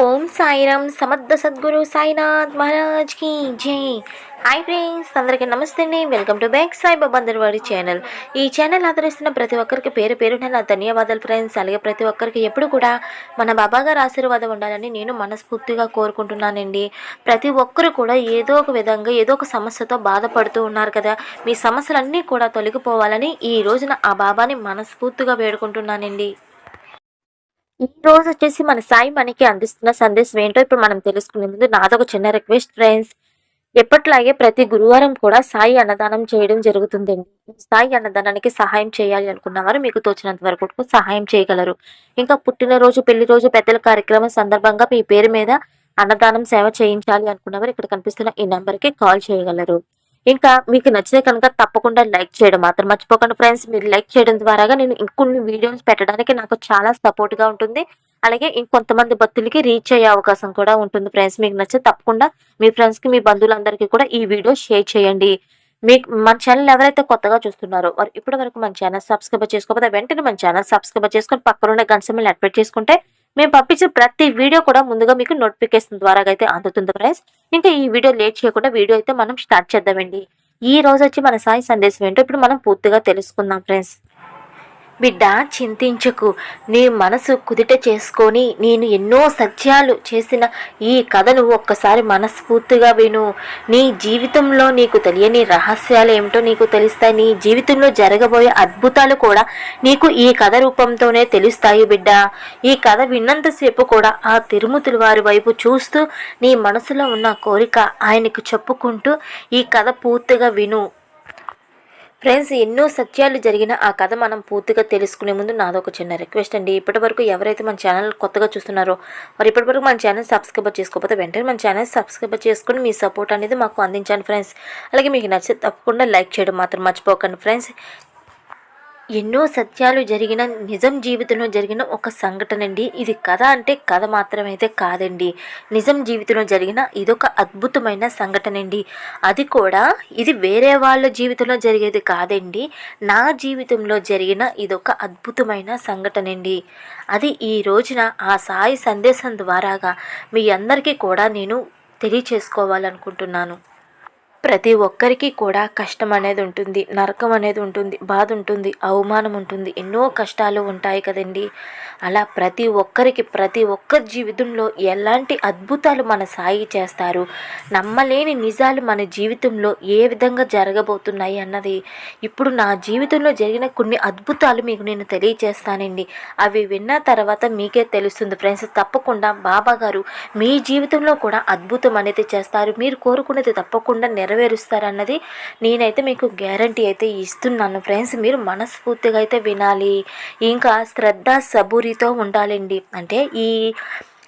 ఓం సాయిరామ్ సమర్థ సద్గురు సాయినాథ్ మహారాజ్కి జై. హాయ్ ఫ్రెండ్స్ అందరికీ నమస్తే అండి. Welcome to back Sai Babandarwadi channel. ఈ ఛానల్ ఆదరిస్తున్న ప్రతి ఒక్కరికి పేరు పేరున నా ధన్యవాదాలు ఫ్రెండ్స్. అలాగే ప్రతి ఒక్కరికి ఎప్పుడు కూడా మన బాబా గారు ఆశీర్వాదం ఉండాలని నేను మనస్ఫూర్తిగా కోరుకుంటున్నానండి. ప్రతి ఒక్కరు కూడా ఏదో ఒక విధంగా ఏదో ఒక సమస్యతో బాధపడుతూ ఉన్నారు కదా మీ సమస్యలన్నీ కూడా తొలగిపోవాలని ఈ రోజున ఆ బాబాని మనస్ఫూర్తిగా వేడుకుంటున్నానండి. ఈ రోజు వచ్చేసి మన సాయి మనకి అందిస్తున్న సందేశం ఏంటో ఇప్పుడు మనం తెలుసుకునే ముందు నాదొక చిన్న రిక్వెస్ట్ ఫ్రెండ్స్. ఎప్పట్లాగే ప్రతి గురువారం కూడా సాయి అన్నదానం చేయడం జరుగుతుందండి. సాయి అన్నదానానికి సహాయం చేయాలి అనుకున్న వారు మీకు తోచినంత వరకు సహాయం చేయగలరు. ఇంకా పుట్టినరోజు పెళ్ళి రోజు పెద్దల కార్యక్రమం సందర్భంగా మీ పేరు మీద అన్నదానం సేవ చేయించాలి అనుకున్నవారు ఇక్కడ కనిపిస్తున్న ఈ నెంబర్కి కాల్ చేయగలరు. ఇంకా మీకు నచ్చితే కనుక తప్పకుండా లైక్ చేయడం మాత్రం మర్చిపోకండి ఫ్రెండ్స్. మీరు లైక్ చేయడం ద్వారాగా నేను ఇంకొన్ని వీడియోస్ పెట్టడానికి నాకు చాలా సపోర్ట్గా ఉంటుంది. అలాగే ఇంకొంతమంది భక్తులకి రీచ్ అయ్యే అవకాశం కూడా ఉంటుంది ఫ్రెండ్స్. మీకు నచ్చితే తప్పకుండా మీ ఫ్రెండ్స్కి మీ బంధువులందరికీ కూడా ఈ వీడియో షేర్ చేయండి. మీకు మన ఛానల్ ఎవరైతే కొత్తగా చూస్తున్నారో వారు ఇప్పటి వరకు మన ఛానల్ సబ్స్క్రైబ్ చేసుకోకపోతే వెంటనే మన ఛానల్ సబ్స్క్రైబ్ చేసుకొని పక్కన ఉన్న గంట సమయంలో యాక్టివేట్ చేసుకుంటే మేము పంపించిన ప్రతి వీడియో కూడా ముందుగా మీకు నోటిఫికేషన్ ద్వారా అయితే అందుతుంది ఫ్రెండ్స్ ఇంకా ఈ వీడియో లేట్ చేయకుండా వీడియో అయితే మనం స్టార్ట్ చేద్దామండి. ఈ రోజు వచ్చి మన సాయి సందేశం ఏంటో ఇప్పుడు మనం పూర్తిగా తెలుసుకుందాం ఫ్రెండ్స్ బిడ్డ చింతించకు. నీ మనసు కుదిట చేసుకొని నేను ఎన్నో సత్యాలు చేసిన ఈ కథను ఒక్కసారి మనస్ఫూర్తిగా విను. నీ జీవితంలో నీకు తెలియని రహస్యాలు ఏమిటో నీకు తెలుస్తాయి. నీ జీవితంలో జరగబోయే అద్భుతాలు కూడా నీకు ఈ కథ రూపంతోనే తెలుస్తాయి బిడ్డ. ఈ కథ విన్నంతసేపు కూడా ఆ తిరుమతుల వారి వైపు చూస్తూ నీ మనసులో ఉన్న కోరిక ఆయనకు చెప్పుకుంటూ ఈ కథ పూర్తిగా విను. ఫ్రెండ్స్ ఎన్నో సత్యాలు జరిగిన ఆ కథ మనం పూర్తిగా తెలుసుకునే ముందు నాదొక చిన్న రిక్వెస్ట్ అండి. ఇప్పటివరకు ఎవరైతే మన ఛానల్ కొత్తగా చూస్తున్నారో మరి ఇప్పటివరకు మన ఛానల్ సబ్స్క్రైబ్ చేసుకోకపోతే వెంటనే మన ఛానల్ సబ్స్క్రైబ్ చేసుకుని మీ సపోర్ట్ అనేది మాకు అందించండి ఫ్రెండ్స్. అలాగే మీకు నచ్చితే తప్పకుండా లైక్ చేయడం మాత్రం మర్చిపోకండి ఫ్రెండ్స్. ఎన్నో సత్యాలు జరిగిన నిజం జీవితంలో జరిగిన ఒక సంఘటన అండి ఇది కథ అంటే కథ మాత్రమైతే కాదండి. నిజం జీవితంలో జరిగిన ఇదొక అద్భుతమైన సంఘటన అండి అది కూడా ఇది వేరే వాళ్ళ జీవితంలో జరిగేది కాదండి. నా జీవితంలో జరిగిన ఇదొక అద్భుతమైన సంఘటన అండి అది ఈ రోజున ఆ సాయి సందేశం ద్వారాగా మీ అందరికీ కూడా నేను తెలియచేసుకోవాలనుకుంటున్నాను. ప్రతి ఒక్కరికి కూడా కష్టం అనేది ఉంటుంది నరకం అనేది ఉంటుంది బాధ ఉంటుంది అవమానం ఉంటుంది ఎన్నో కష్టాలు ఉంటాయి కదండి. అలా ప్రతి ఒక్కరికి ప్రతి ఒక్కరి జీవితంలో ఎలాంటి అద్భుతాలు మన సాయి చేస్తారు నమ్మలేని నిజాలు మన జీవితంలో ఏ విధంగా జరగబోతున్నాయి అన్నది. ఇప్పుడు నా జీవితంలో జరిగిన కొన్ని అద్భుతాలు మీకు నేను తెలియచేస్తానండి. అవి విన్న తర్వాత మీకే తెలుస్తుంది ఫ్రెండ్స్. తప్పకుండా బాబా గారు మీ జీవితంలో కూడా అద్భుతం అనేది చేస్తారు. మీరు కోరుకున్నది తప్పకుండా నెరవేరుస్తారన్నది నేనైతే మీకు గ్యారంటీ అయితే ఇస్తున్నాను. ఫ్రెండ్స్ మీరు మనస్ఫూర్తిగా అయితే వినాలి. ఇంకా శ్రద్ధ సబూరితో ఉండాలండి. అంటే ఈ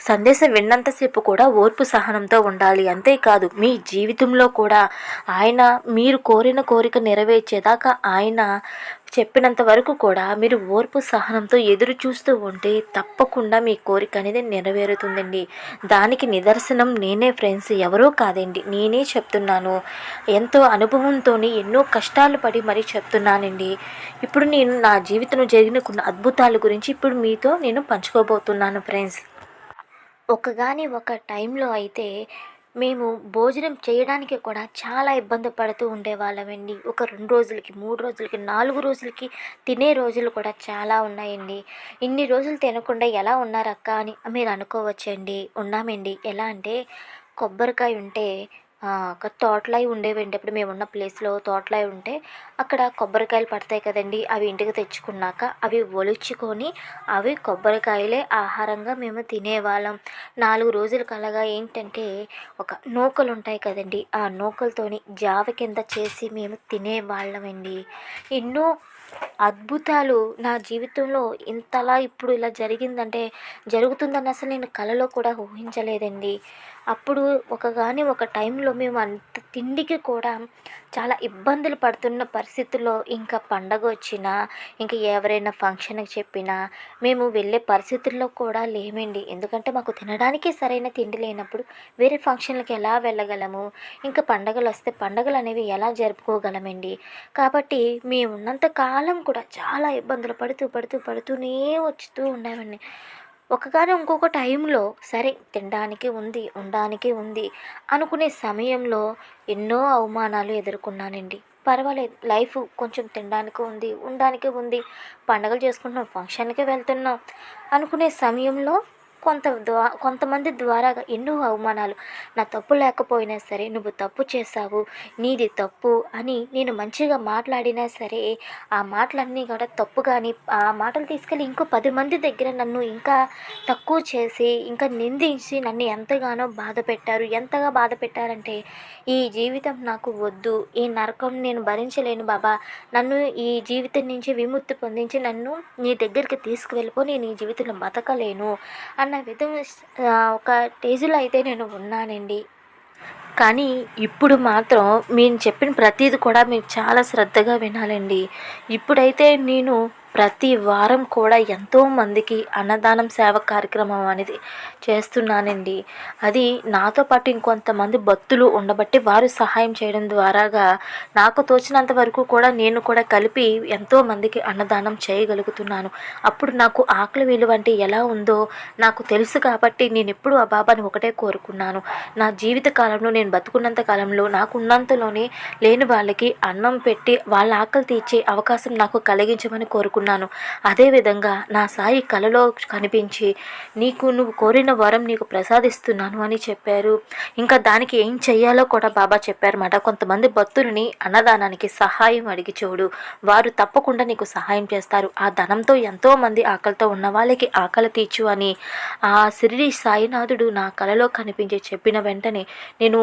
సందేశం విన్నంతసేపు కూడా ఓర్పు సహనంతో ఉండాలి. అంతేకాదు మీ జీవితంలో కూడా ఆయన మీరు కోరిన కోరిక నెరవేర్చేదాకా ఆయన చెప్పినంత వరకు కూడా మీరు ఓర్పు సహనంతో ఎదురు చూస్తూ ఉంటే తప్పకుండా మీ కోరిక అనేది నెరవేరుతుందండి. దానికి నిదర్శనం నేనే ఫ్రెండ్స్ ఎవరో కాదండి. నేనే చెప్తున్నాను. ఎంతో అనుభవంతో ఎన్నో కష్టాలు పడి మరీ చెప్తున్నానండి. ఇప్పుడు నేను నా జీవితంలో జరిగిన కొన్ని అద్భుతాల గురించి ఇప్పుడు మీతో నేను పంచుకోబోతున్నాను ఫ్రెండ్స్. ఒక కానీ ఒక టైంలో అయితే మేము భోజనం చేయడానికి కూడా చాలా ఇబ్బంది పడుతూ ఉండేవాళ్ళమండి. ఒక రెండు రోజులకి మూడు రోజులకి నాలుగు రోజులకి తినే రోజులు కూడా చాలా ఉన్నాయండి. ఇన్ని రోజులు తినకుండా ఎలా ఉన్నారక్క అని మీరు అనుకోవచ్చండి ఉన్నామండి. ఎలా అంటే కొబ్బరికాయ ఉంటే ఒక తోటలై ఉండేవండి. అప్పుడు మేము ఉన్న ప్లేస్లో తోటలై ఉంటే అక్కడ కొబ్బరికాయలు పడతాయి కదండి అవి ఇంటికి తెచ్చుకున్నాక అవి ఒలుచుకొని అవి కొబ్బరికాయలే ఆహారంగా మేము తినేవాళ్ళం. నాలుగు రోజులకు కలగా ఏంటంటే ఒక నూకలు ఉంటాయి కదండి ఆ నూకలతోని జావ కింద చేసి మేము తినేవాళ్ళమండి. ఎన్నో అద్భుతాలు నా జీవితంలో ఇంతలా ఇప్పుడు ఇలా జరిగిందంటే జరుగుతుందని అసలు నేను కలలో కూడా ఊహించలేదండి. అప్పుడు ఒక కానీ ఒక టైంలో మేము అంత తిండికి కూడా చాలా ఇబ్బందులు పడుతున్న పరిస్థితుల్లో ఇంకా పండగ వచ్చినా ఇంకా ఎవరైనా ఫంక్షన్కి చెప్పినా మేము వెళ్ళే పరిస్థితుల్లో కూడా లేమండి. ఎందుకంటే మాకు తినడానికి సరైన తిండి లేనప్పుడు వేరే ఫంక్షన్లకు ఎలా వెళ్ళగలము? ఇంకా పండగలు వస్తే పండగలు అనేవి ఎలా జరుపుకోగలమండి? కాబట్టి మేము ఉన్నంత కాలం కూడా చాలా ఇబ్బందులు పడుతూ పడుతూ పడుతూనే వచ్చుతూ ఉండేవాడిని. ఒకగానే ఇంకొక టైంలో సరే తినడానికి ఉంది ఉండడానికి ఉంది అనుకునే సమయంలో ఎన్నో అవమానాలు ఎదుర్కొన్నానండి. పర్వాలేదు లైఫ్ కొంచెం తినడానికి ఉంది ఉండడానికి ఉంది పండగలు చేసుకుంటున్నాం ఫంక్షన్కి వెళ్తున్నాం అనుకునే సమయంలో కొంత ద్వా కొంతమంది ద్వారా ఎన్నో అవమానాలు. నా తప్పు లేకపోయినా సరే నువ్వు తప్పు చేశావు. నీది తప్పు అని నేను మంచిగా మాట్లాడినా సరే ఆ మాటలన్నీ కూడా తప్పు కానీ ఆ మాటలు తీసుకెళ్ళి ఇంకో పది మంది దగ్గర నన్ను ఇంకా తక్కువ చేసి ఇంకా నిందించి నన్ను ఎంతగానో బాధ పెట్టారు. ఎంతగా బాధ పెట్టారంటే ఈ జీవితం నాకు వద్దు. ఈ నరకం నేను భరించలేను బాబా. నన్ను ఈ జీవితం నుంచి విముక్తి పొందించి నన్ను నీ దగ్గరికి తీసుకువెళ్ళిపో. నేను ఈ జీవితంలో బతకలేను అన్న విధం ఒక స్టేజ్లో అయితే నేను ఉన్నానండి. కానీ ఇప్పుడు మాత్రం మీరు చెప్పిన ప్రతిదీ కూడా మీరు చాలా శ్రద్ధగా వినాలండి. ఇప్పుడైతే నేను ప్రతి వారం కూడా ఎంతోమందికి అన్నదానం సేవ కార్యక్రమం అనేది చేస్తున్నానండి. అది నాతో పాటు ఇంకొంతమంది భక్తులు ఉండబట్టి వారు సహాయం చేయడం ద్వారాగా నాకు తోచినంత వరకు కూడా నేను కూడా కలిపి ఎంతోమందికి అన్నదానం చేయగలుగుతున్నాను. అప్పుడు నాకు ఆకలి విలువ అంటే ఎలా ఉందో నాకు తెలుసు కాబట్టి నేను ఎప్పుడు ఆ బాబాని ఒకటే కోరుకున్నాను. నా జీవిత కాలంలో నేను బతుకున్నంత కాలంలో నాకు ఉన్నంతలోనే లేని వాళ్ళకి అన్నం పెట్టి వాళ్ళ ఆకలి తీర్చే అవకాశం నాకు కలిగించమని కోరుకున్నాను. అనుకున్నాను. అదేవిధంగా నా సాయి కలలో కనిపించి నీకు నువ్వు కోరిన వరం నీకు ప్రసాదిస్తున్నాను అని చెప్పారు. ఇంకా దానికి ఏం చెయ్యాలో కూడా బాబా చెప్పారన్నమాట. కొంతమంది భక్తులని అన్నదానానికి సహాయం అడిగి చూడు. వారు తప్పకుండా నీకు సహాయం చేస్తారు. ఆ ధనంతో ఎంతోమంది ఆకలితో ఉన్న వాళ్ళకి ఆకలి తీర్చు అని. ఆ సిరిడి సాయినాథుడు నా కలలో కనిపించి చెప్పిన వెంటనే నేను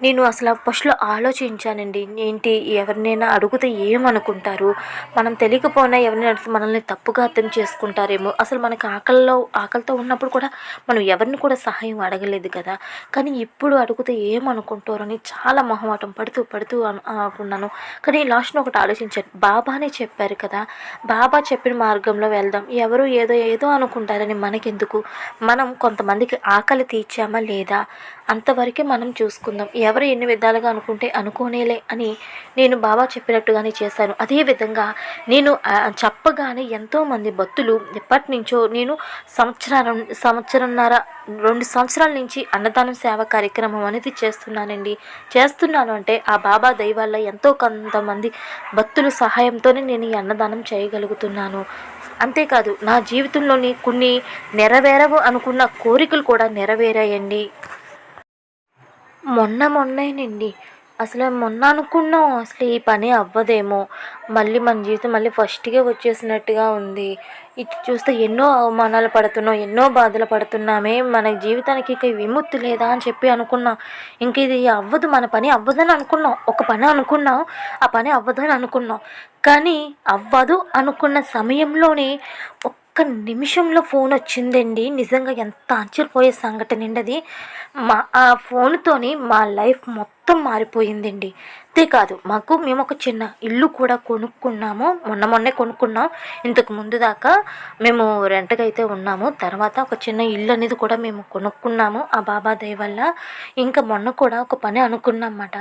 నేను అసలు ఫస్ట్లో ఆలోచించానండి ఏంటి ఎవరినైనా అడిగితే ఏమనుకుంటారు? మనం తెలియకపోయినా ఎవరినైనా అడిగితే మనల్ని తప్పుగా అర్థం చేసుకుంటారేమో. అసలు మనకి ఆకలిలో ఆకలితో ఉన్నప్పుడు కూడా మనం ఎవరిని కూడా సహాయం అడగలేదు కదా. కానీ ఇప్పుడు అడిగితే ఏమనుకుంటారని చాలా మొహమాటం పడుతూ పడుతూ అనుకున్నాను కానీ లాస్ట్ని ఒకటి ఆలోచించాను. బాబానే చెప్పారు కదా బాబా చెప్పిన మార్గంలో వెళ్దాం. ఎవరు ఏదో ఏదో అనుకుంటారని మనకెందుకు? మనం కొంతమందికి ఆకలి తీర్చామా లేదా? అంతవరకే మనం చూసుకుందాం. ఎవరు ఎన్ని విధాలుగా అనుకుంటే అనుకోనేలే అని నేను బాబా చెప్పినట్టుగానే చేశాను. అదేవిధంగా నేను చెప్పగానే ఎంతోమంది భక్తులు ఎప్పటి నుంచో నేను సంవత్సరం సంవత్సరంన్నర రెండు సంవత్సరాల నుంచి అన్నదానం సేవ కార్యక్రమం అనేది చేస్తున్నానండి. చేస్తున్నాను అంటే ఆ బాబా దైవాల్లో ఎంతో కొంతమంది భక్తుల సహాయంతోనే నేను ఈ అన్నదానం చేయగలుగుతున్నాను. అంతేకాదు నా జీవితంలోని కొన్ని నెరవేరవు అనుకున్న కోరికలు కూడా నెరవేరాయండి. మొన్న మొన్నేనండి. అసలు మొన్న అనుకున్నాం అసలు ఈ పని అవ్వదేమో. మళ్ళీ మన జీవితం మళ్ళీ ఫస్ట్గా వచ్చేసినట్టుగా ఉంది. ఇది చూస్తే ఎన్నో అవమానాలు పడుతున్నాం ఎన్నో బాధలు పడుతున్నామే. మన జీవితానికి ఇక విముక్తి లేదా అని చెప్పి అనుకున్నాం. ఇంక ఇది అవ్వదు మన పని అవ్వదని అనుకున్నాం. ఒక పని అనుకున్నాం ఆ పని అవ్వదని అనుకున్నాం. కానీ అవ్వదు అనుకున్న సమయంలోనే ఒక్క నిమిషంలో ఫోన్ వచ్చిందండి. నిజంగా ఎంత ఆశ్చర్యపోయే సంఘటన అండి అది. మా ఆ ఫోన్తోని మా లైఫ్ మొత్తం మొత్తం మారిపోయిందండి. అంతేకాదు మాకు మేము ఒక చిన్న ఇల్లు కూడా కొనుక్కున్నాము. మొన్న మొన్నే కొనుక్కున్నాం. ఇంతకు ముందు దాకా మేము రెంట్కి అయితే ఉన్నాము. తర్వాత ఒక చిన్న ఇల్లు అనేది కూడా మేము కొనుక్కున్నాము ఆ బాబా దయ వల్ల. ఇంకా మొన్న కూడా ఒక పని అనుకున్నమాట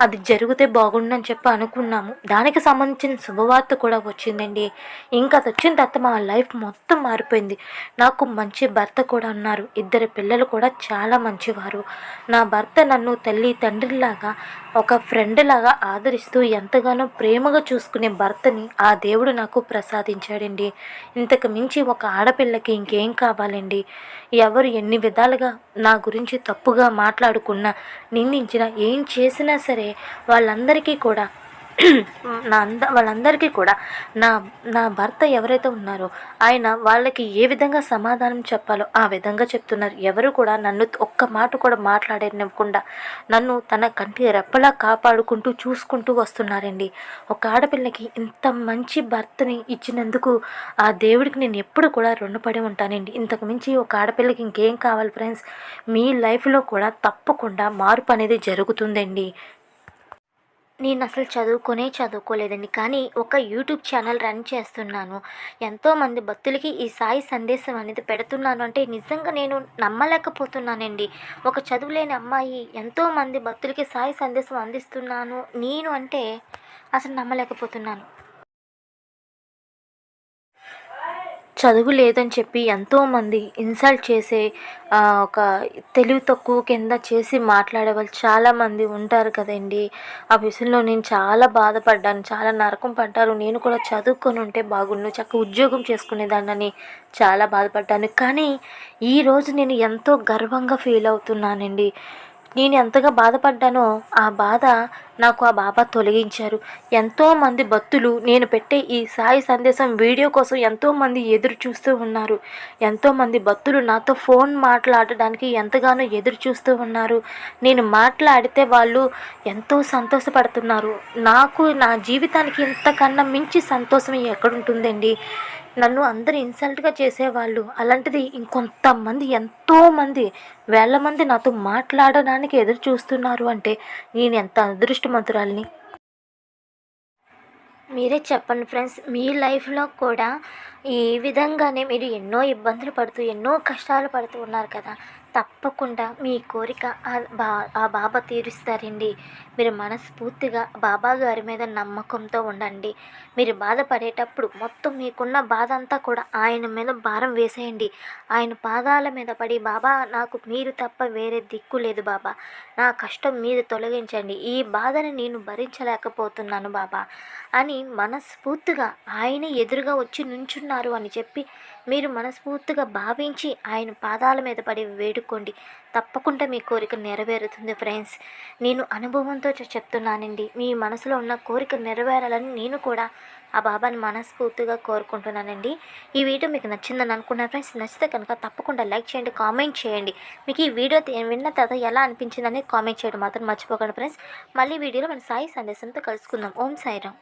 అది జరిగితే బాగుండని చెప్పి అనుకున్నాము. దానికి సంబంధించిన శుభవార్త కూడా వచ్చిందండి. ఇంకా అది వచ్చిన తర్వాత మా లైఫ్ మొత్తం మారిపోయింది. నాకు మంచి భర్త కూడా ఉన్నారు. ఇద్దరు పిల్లలు కూడా చాలా మంచివారు. నా భర్త నన్ను తల్లి తండ్రిలా లాగా ఒక ఫ్రెండ్ లాగా ఆదరిస్తూ ఎంతగానో ప్రేమగా చూసుకునే భర్తని ఆ దేవుడు నాకు ప్రసాదించాడండి. ఇంతకు మించి ఒక ఆడపిల్లకి ఇంకేం కావాలండి? ఎవరు ఎన్ని విధాలుగా నా గురించి తప్పుగా మాట్లాడుకున్నా నిందించినా ఏం చేసినా సరే వాళ్ళందరికీ కూడా నా అంద వాళ్ళందరికీ కూడా నా నా భర్త ఎవరైతే ఉన్నారో ఆయన వాళ్ళకి ఏ విధంగా సమాధానం చెప్పాలో ఆ విధంగా చెప్తున్నారు. ఎవరు కూడా నన్ను ఒక్క మాట కూడా మాట్లాడనివ్వకుండా నన్ను తన కంటి రెప్పలా కాపాడుకుంటూ చూసుకుంటూ వస్తున్నారండి. ఒక ఆడపిల్లకి ఇంత మంచి భర్తని ఇచ్చినందుకు ఆ దేవుడికి నేను ఎప్పుడు కూడా రుణపడి ఉంటానండి. ఇంతకు మించి ఒక ఆడపిల్లకి ఇంకేం కావాలి ఫ్రెండ్స్? మీ లైఫ్లో కూడా తప్పకుండా మార్పు అనేది జరుగుతుందండి. నేను అసలు చదువుకునే చదువుకోలేదండి. కానీ ఒక యూట్యూబ్ ఛానల్ రన్ చేస్తున్నాను. ఎంతోమంది భక్తులకి ఈ సాయి సందేశం అనేది పెడుతున్నాను. అంటే నిజంగా నేను నమ్మలేకపోతున్నానండి. ఒక చదువులేని అమ్మాయి ఎంతోమంది భక్తులకి సాయి సందేశం అందిస్తున్నాను. నేను అంటే అసలు నమ్మలేకపోతున్నాను. చదువు లేదని చెప్పి ఎంతోమంది ఇన్సల్ట్ చేసే ఒక తెలివి తక్కువ కింద చేసి మాట్లాడే వాళ్ళు చాలామంది ఉంటారు కదండి. ఆ విషయంలో నేను చాలా బాధపడ్డాను చాలా నరకం పడ్డారు నేను కూడా చదువుకొని ఉంటే బాగుండు చక్క ఉద్యోగం చేసుకునేదాన్ని చాలా బాధపడ్డాను. కానీ ఈరోజు నేను ఎంతో గర్వంగా ఫీల్ అవుతున్నానండి. నేను ఎంతగా బాధపడ్డానో ఆ బాధ నాకు ఆ బాబా తొలగించారు. ఎంతోమంది భక్తులు నేను పెట్టే ఈ సాయి సందేశం వీడియో కోసం ఎంతోమంది ఎదురు చూస్తూ ఉన్నారు. ఎంతోమంది భక్తులు నాతో ఫోన్ మాట్లాడడానికి ఎంతగానో ఎదురు చూస్తూ ఉన్నారు. నేను మాట్లాడితే వాళ్ళు ఎంతో సంతోషపడుతున్నారు. నాకు నా జీవితానికి ఇంతకన్నా మించి సంతోషం ఎక్కడుంటుందండి? నన్ను అందరు ఇన్సల్ట్గా చేసేవాళ్ళు. అలాంటిది ఇంకొంతమంది ఎంతోమంది వేల మంది నాతో మాట్లాడడానికి ఎదురు చూస్తున్నారు అంటే నేను ఎంత అదృష్టమంతురాలిని మీరే చెప్పండి ఫ్రెండ్స్ మీ లైఫ్లో కూడా ఈ విధంగానే మీరు ఎన్నో ఇబ్బందులు పడుతూ ఎన్నో కష్టాలు పడుతూ ఉన్నారు కదా. తప్పకుండా మీ కోరిక ఆ బా ఆ బాబా తీరుస్తారండి. మీరు మనస్ఫూర్తిగా బాబా గారి మీద నమ్మకంతో ఉండండి. మీరు బాధపడేటప్పుడు మొత్తం మీకున్న బాధ అంతా కూడా ఆయన మీద భారం వేసేయండి. ఆయన పాదాల మీద పడి బాబా నాకు మీరు తప్ప వేరే దిక్కు లేదు బాబా. నా కష్టం మీరు తొలగించండి. ఈ బాధని నేను భరించలేకపోతున్నాను బాబా అని మనస్ఫూర్తిగా ఆయన ఎదురుగా వచ్చి నుంచున్నారు అని చెప్పి మీరు మనస్ఫూర్తిగా భావించి ఆయన పాదాల మీద పడి వేడు వేడుకోండి తప్పకుండా మీ కోరిక నెరవేరుతుంది ఫ్రెండ్స్. నేను అనుభవంతో చెప్తున్నానండి. మీ మనసులో ఉన్న కోరిక నెరవేరాలని నేను కూడా ఆ బాబాని మనస్ఫూర్తిగా కోరుకుంటున్నానండి. ఈ వీడియో మీకు నచ్చిందని అనుకున్నాను ఫ్రెండ్స్ నచ్చితే కనుక తప్పకుండా లైక్ చేయండి కామెంట్ చేయండి. మీకు ఈ వీడియో విన్న తర్వాత ఎలా అనిపించిందని కామెంట్ చేయడం మాత్రం మర్చిపోకండి ఫ్రెండ్స్. మళ్ళీ వీడియోలో మన సాయి సందేశంతో కలుసుకుందాం. ఓం సాయిరామ్.